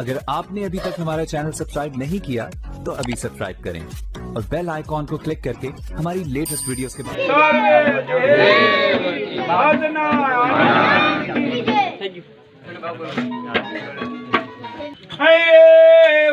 अगर आपने अभी तक हमारा चैनल सब्सक्राइब नहीं किया तो अभी सब्सक्राइब करें और बेल आइकॉन को क्लिक करके हमारी लेटेस्ट वीडियोस के बारे Hey,